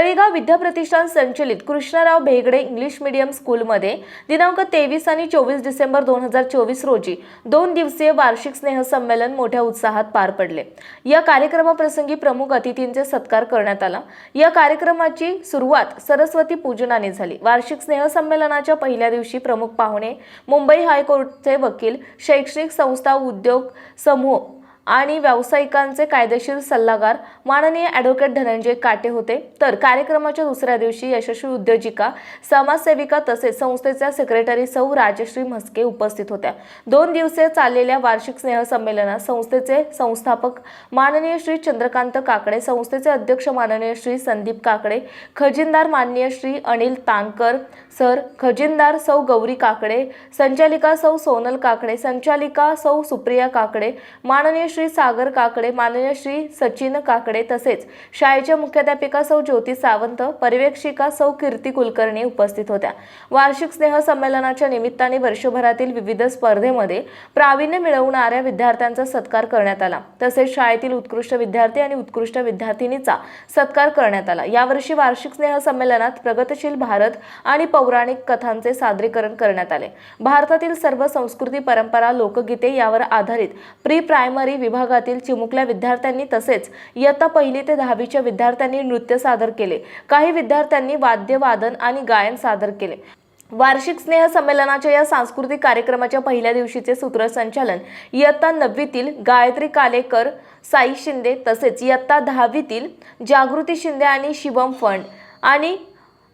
तळेगाव विद्याप्रतिष्ठान संचलित Krishnarao Bhegade English medium स्कूलमध्ये दिनांक तेवीस आणि चोवीस डिसेंबर दोन हजार चोवीस रोजी दोन दिवसीय वार्षिक स्नेहसंमेलन मोठ्या उत्साहात पार पडले. या कार्यक्रमाप्रसंगी प्रमुख अतिथींचे सत्कार करण्यात आला. या कार्यक्रमाची सुरुवात सरस्वती पूजनाने झाली. वार्षिक स्नेहसंमेलनाच्या पहिल्या दिवशी प्रमुख पाहुणे मुंबई हायकोर्टचे वकील शैक्षणिक संस्था उद्योग समूह आणि व्यावसायिकांचे कायदेशीर सल्लागार माननीय ॲडव्होकेट धनंजय काटे होते. तर कार्यक्रमाच्या दुसऱ्या दिवशी यशस्वी उद्योजिका समाजसेविका तसेच संस्थेच्या सेक्रेटरी सौ राजश्री म्हस्के उपस्थित होत्या. दोन दिवसीय चाललेल्या वार्षिक स्नेहसंमेलनात संस्थेचे संस्थापक माननीय श्री चंद्रकांत काकडे संस्थेचे अध्यक्ष माननीय श्री संदीप काकडे खजिनदार माननीय श्री अनिल तांकर सर खजिनदार सौ गौरी काकडे संचालिका सौ सोनल काकडे संचालिका सौ सुप्रिया काकडे माननीय श्री सागर काकडे माननीय श्री सचिन काकडे तसेच शाळेच्या मुख्याध्यापिका सौ ज्योती सावंत पर्यवेक्षिका सौ कीर्ती कुलकर्णी उपस्थित होत्या. वार्षिक स्नेह संमेलनाच्या निमित्ताने वर्षभरातील विविध स्पर्धेमध्ये प्रावीण्य मिळवणाऱ्या विद्यार्थ्यांचा सत्कार करण्यात आला. तसेच शाळेतील उत्कृष्ट विद्यार्थी आणि उत्कृष्ट विद्यार्थिनीचा सत्कार करण्यात आला. यावर्षी वार्षिक स्नेह संमेलनात प्रगतशील भारत आणि पौराणिक कथांचे सादरीकरण करण्यात आले. भारतातील सर्व संस्कृती परंपरा लोकगीते यावर आधारित प्री प्रायमरी विभागातील चिमुकल्या विद्यार्थ्यांनी तसेच इयत्ता पहिली ते दहावीच्या विद्यार्थ्यांनी नृत्य सादर केले. काही विद्यार्थ्यांनी वाद्यवादन आणि गायन सादर केले. वार्षिक स्नेह संमेलनाच्या या सांस्कृतिक कार्यक्रमाच्या पहिल्या दिवशीचे सूत्रसंचालन इयत्ता नववीतील गायत्री कालेकर साई शिंदे तसेच इयत्ता दहावीतील जागृती शिंदे आणि शिवम फंड आणि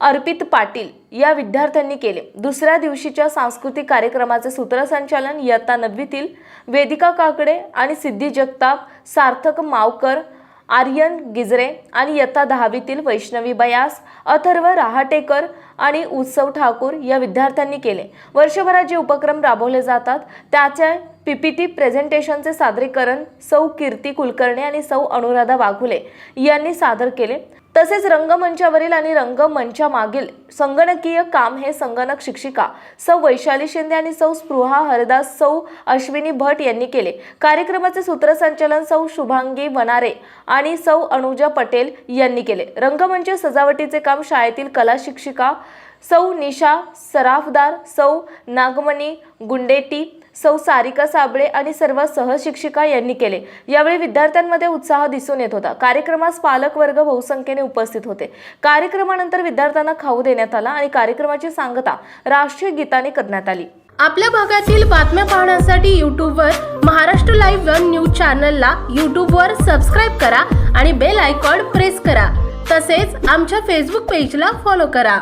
अर्पित पाटील या विद्यार्थ्यांनी केले. दुसऱ्या दिवशीच्या सांस्कृतिक कार्यक्रमाचे सूत्रसंचालन इयत्ता नववीतील वेदिका काकडे आणि सिद्धी जगताप सार्थक मावकर आर्यन गिजरे आणि इयत्ता दहावीतील वैष्णवी बयास अथर्व रहाटेकर आणि उत्सव ठाकूर या विद्यार्थ्यांनी केले. वर्षभरात जे उपक्रम राबवले जातात. त्याचे पीपीटी प्रेझेंटेशनचे सादरीकरण सौ कीर्ती कुलकर्णी आणि सौ अनुराधा वाघुले यांनी सादर केले. तसेच रंगमंचावरील आणि रंगमंचामागील संगणकीय काम हे संगणक शिक्षिका सौ वैशाली शिंदे आणि सौ स्पृहा हरदास सौ अश्विनी भट यांनी केले. कार्यक्रमाचे सूत्रसंचालन सौ शुभांगी वनारे आणि सौ अनुजा पटेल यांनी केले. रंगमंच सजावटीचे काम शाळेतील कला शिक्षिका सौ निशा सराफदार सौ नागमणी गुंडेटी सौ सारिका साबळे आणि सर्व सहशिक्षिका यांनी केले. यावेळी विद्यार्थ्यांमध्ये उत्साह दिसून येत होता. कार्यक्रमास पालक वर्ग बहुसंख्येने उपस्थित होते. कार्यक्रमानंतर विद्यार्थ्यांना खाऊ देण्यात आला आणि कार्यक्रमाची सांगता राष्ट्रीय गीताने करण्यात आली. आपल्या भागातील बातम्या पाहण्यासाठी यूट्यूबवर महाराष्ट्र लाईव्ह वन न्यूज चॅनलला यूट्यूबवर सबस्क्राईब करा आणि बेल आयकॉन प्रेस करा. तसेच आमच्या फेसबुक पेजला फॉलो करा.